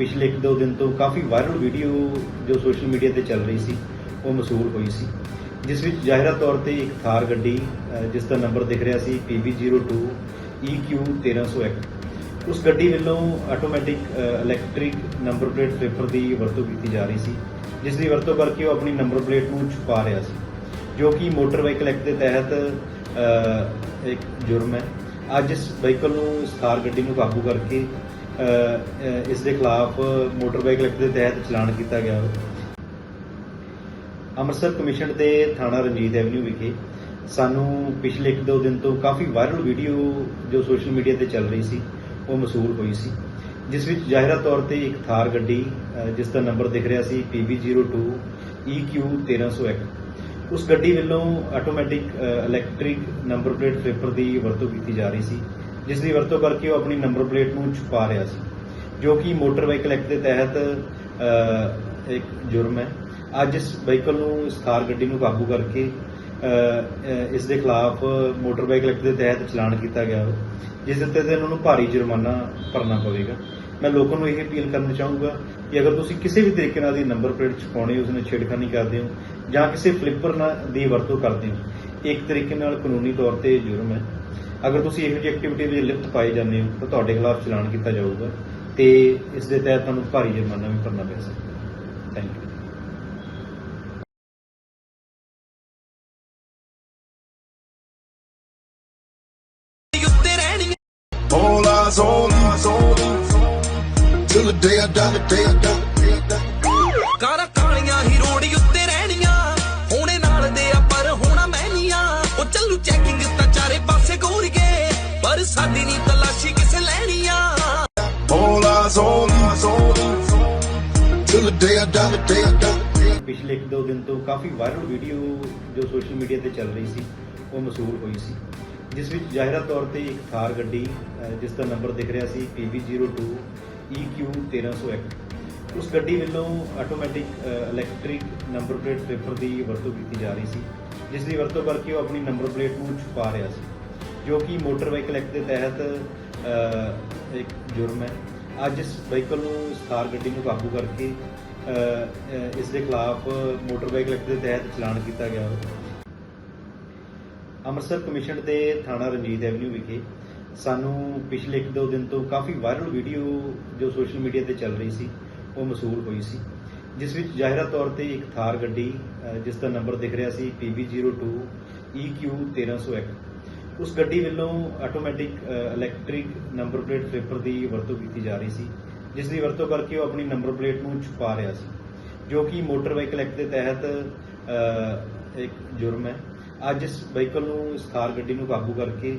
ਪਿਛਲੇ ਇੱਕ ਦੋ ਦਿਨ ਤੋਂ ਕਾਫੀ ਵਾਇਰਲ ਵੀਡੀਓ ਜੋ ਸੋਸ਼ਲ ਮੀਡੀਆ ਤੇ ਚੱਲ ਰਹੀ ਸੀ, ਉਹ ਮਸੂਲ ਹੋਈ ਸੀ। ਜਿਸ ਵਿੱਚ ਜ਼ਾਹਿਰਾ ਤੌਰ ਤੇ ਇੱਕ ਥਾਰ ਗੱਡੀ ਜਿਸ ਦਾ ਨੰਬਰ ਦਿਖ ਰਿਹਾ ਸੀ PB02 EQ 1301 ਉਸ ਗੱਡੀ ਵੱਲੋਂ automatic electric number plate flipper ਦੀ ਵਰਤੋਂ ਕੀਤੀ ਜਾ ਰਹੀ ਸੀ, ਜਿਸ ਦੀ ਵਰਤੋਂ ਕਰਕੇ ਉਹ ਆਪਣੀ ਨੰਬਰ ਪਲੇਟ ਨੂੰ ਛੁਪਾ ਰਿਹਾ ਸੀ, ਜੋ ਕਿ ਮੋਟਰ ਵਾਹੀਕਲ ਐਕਟ ਦੇ ਤਹਿਤ ਇੱਕ ਜੁਰਮ ਹੈ। ਅੱਜ ਇਸ ਵਹੀਕਲ ਨੂੰ ਇਸ ਥਾਰ ਗੱਡੀ ਨੂੰ ਕਾਬੂ ਕਰਕੇ ਅ, ਇਸ ਦੇ ਖਿਲਾਫ ਮੋਟਰ ਵਾਹੀਕਲ ਐਕਟ ਦੇ ਤਹਿਤ ਚਲਾਨ ਕੀਤਾ ਗਿਆ ਅੰਮ੍ਰਿਤਸਰ ਕਮਿਸ਼ਨ ਦੇ ਥਾਣਾ ਰਣਜੀਤ ਐਵਨਿਊ ਵਿਖੇ ਸਾਨੂੰ ਪਿਛਲੇ ਇੱਕ ਦੋ ਦਿਨ ਤੋਂ ਕਾਫੀ ਵਾਇਰਲ ਵੀਡੀਓ ਜੋ ਸੋਸ਼ਲ ਮੀਡੀਆ ਤੇ ਚੱਲ ਰਹੀ ਸੀ ਉਹ ਮਸੂਲ ਹੋਈ ਸੀ ਜਿਸ ਵਿੱਚ ਜ਼ਾਹਿਰਾ ਤੌਰ ਤੇ ਇੱਕ ਥਾਰ ਗੱਡੀ ਜਿਸ ਦਾ ਨੰਬਰ ਦਿਖ ਰਿਹਾ ਸੀ PB02 EQ 1301 ਉਸ ਗੱਡੀ ਵੱਲੋਂ automatic electric number plate flipper ਦੀ ਵਰਤੋਂ ਕੀਤੀ ਜਾ ਰਹੀ ਸੀ, ਜਿਸ ਦੀ ਵਰਤੋਂ ਕਰਕੇ ਉਹ ਆਪਣੀ ਨੰਬਰ ਪਲੇਟ ਨੂੰ ਛੁਪਾ ਰਿਹਾ ਸੀ, ਜੋ ਕਿ ਮੋਟਰ ਵਾਹੀਕਲ ਐਕਟ ਦੇ ਤਹਿਤ ਇੱਕ ਜੁਰਮ ਹੈ। ਅੱਜ ਇਸ ਵਹੀਕਲ ਨੂੰ ਇਸ ਥਾਰ ਗੱਡੀ ਨੂੰ ਕਾਬੂ ਕਰਕੇ ਇਸ ਦੇ ਖਿਲਾਫ ਮੋਟਰ ਵਾਹੀਕਲ ਐਕਟ ਦੇ ਤਹਿਤ ਚਲਾਨ ਕੀਤਾ ਗਿਆ, ਜਿਸ ਦੇ ਉੱਤੇ ਤੇ ਉਹਨਾਂ ਨੂੰ ਭਾਰੀ ਜੁਰਮਾਨਾ ਭਰਨਾ ਪਵੇਗਾ। ਮੈਂ ਲੋਕਾਂ ਨੂੰ ਇਹ ਅਪੀਲ ਕਰਨਾ ਚਾਹੂੰਗਾ ਕਿ ਅਗਰ ਤੁਸੀਂ ਕਿਸੇ ਵੀ ਤਰੀਕੇ ਨਾਲ ਦੀ ਨੰਬਰ ਪਲੇਟ ਛਪਾਉਣੀ ਉਸ ਨਾਲ ਛੇੜਖਾਨੀ ਕਰਦੇ ਹੋ ਜਾਂ ਕਿਸੇ ਫਲਿੱਪਰ ਨਾਲ ਦੀ ਵਰਤੋਂ ਕਰਦੇ ਹੋ ਇੱਕ ਤਰੀਕੇ ਨਾਲ ਕਾਨੂੰਨੀ ਤੌਰ ਤੇ ਜੁਰਮ ਹੈ। ਅਗਰ ਤੁਸੀਂ ਇਹੋ ਜਿਹੀ ਐਕਟੀਵਿਟੀ ਵਿੱਚ ਲਿਪਤ ਪਾਏ ਜਾਂਦੇ ਹੋ ਤਾਂ ਤੁਹਾਡੇ ਖਿਲਾਫ ਚਲਾਨ ਕੀਤਾ ਜਾਊਗਾ ਤੇ ਇਸ ਦੇ ਤਹਿਤ ਤੁਹਾਨੂੰ ਭਾਰੀ ਜੁਰਮਾਨਾ ਵੀ ਭਰਨਾ ਪੈ ਸਕਦਾ thank you. Till the day I die, the day I die. ਕਾਰਾਂ ਕਾਲੀਆਂ ਹੀ ਰੋਡ ਉੱਤੇ ਰਹਿਣੀਆਂ ਹੋਣੇ ਨਾਲ ਦੇ ਆ ਪਰ ਹੋਣਾ ਮਹਿਨੀਆਂ ਉਹ ਚੱਲੂ ਚੈਕਿੰਗ ਤਾਂ ਚਾਰੇ ਪਾਸੇ ਗੋਰ ਗਏ ਪਰ ਸਾਡੀ ਨਹੀਂ ਤਲਾਸ਼ੀ ਕਿਸੇ ਲੈਣੀਆਂ All eyes on. Till the day I die, the day I die, the day I die. ਪਿਛਲੇ ਇੱਕ ਦੋ ਦਿਨ ਤੋਂ ਕਾਫੀ ਵਾਇਰਲ ਵੀਡੀਓ ਜੋ ਸੋਸ਼ਲ ਮੀਡੀਆ ਤੇ ਚੱਲ ਰਹੀ ਸੀ ਉਹ ਮਸੂਲ ਹੋਈ ਸੀ ਜਿਸ ਵਿੱਚ ਜ਼ਾਹਿਰਾ ਤੌਰ ਤੇ ਇੱਕ ਥਾਰ ਗੱਡੀ ਜਿਸ ਦਾ ਨੰਬਰ ਦਿਖ ਰਿਹਾ ਸੀ PB02 EQ 1301 ਉਸ ਗੱਡੀ ਵੱਲੋਂ automatic electric number plate paper ਦੀ ਵਰਤੋਂ ਕੀਤੀ ਜਾ ਰਹੀ ਸੀ, ਜਿਸ ਦੀ ਵਰਤੋਂ ਕਰਕੇ ਉਹ ਆਪਣੀ ਨੰਬਰ ਪਲੇਟ ਨੂੰ ਛੁਪਾ ਰਿਹਾ ਸੀ, ਜੋ ਕਿ ਮੋਟਰ ਵਾਹੀਕਲ ਐਕਟ ਦੇ ਤਹਿਤ ਇੱਕ ਜੁਰਮ ਹੈ। ਅੱਜ ਇਸ ਵਹੀਕਲ ਨੂੰ ਇਸ ਗੱਡੀ ਨੂੰ ਕਾਬੂ ਕਰਕੇ ਇਸ ਦੇ ਖਿਲਾਫ ਮੋਟਰ ਵਾਹੀਕਲ ਐਕਟ ਦੇ ਤਹਿਤ ਚਲਾਨ ਕੀਤਾ ਗਿਆ। ਅੰਮ੍ਰਿਤਸਰ ਕਮਿਸ਼ਨ ਦੇ ਥਾਣਾ ਰਣਜੀਤ ਐਵਨਿਊ ਵਿਖੇ ਸਾਨੂੰ ਪਿਛਲੇ ਇੱਕ ਦੋ ਦਿਨ ਤੋਂ ਕਾਫੀ ਵਾਇਰਲ ਵੀਡੀਓ ਜੋ ਸੋਸ਼ਲ ਮੀਡੀਆ ਤੇ ਚੱਲ ਰਹੀ ਸੀ, ਉਹ ਮਸੂਲ ਹੋਈ ਸੀ। ਜਿਸ ਵਿੱਚ ਜ਼ਾਹਿਰਾ ਤੌਰ ਤੇ ਇੱਕ ਥਾਰ ਗੱਡੀ ਜਿਸ ਦਾ ਨੰਬਰ ਦਿਖ ਰਿਹਾ ਸੀ PB02 EQ 1301 ਉਸ ਗੱਡੀ ਵੱਲੋਂ automatic electric number plate flipper ਦੀ ਵਰਤੋਂ ਕੀਤੀ ਜਾ ਰਹੀ ਸੀ, ਜਿਸ ਦੀ ਵਰਤੋਂ ਕਰਕੇ ਉਹ ਆਪਣੀ ਨੰਬਰ ਪਲੇਟ ਨੂੰ ਛੁਪਾ ਰਿਹਾ ਸੀ, ਜੋ ਕਿ ਮੋਟਰ ਵਾਹੀਕਲ ਐਕਟ ਦੇ ਤਹਿਤ ਇੱਕ ਜੁਰਮ ਹੈ। ਅੱਜ ਇਸ ਵਹੀਕਲ ਨੂੰ ਇਸ ਥਾਰ ਗੱਡੀ ਨੂੰ ਕਾਬੂ ਕਰਕੇ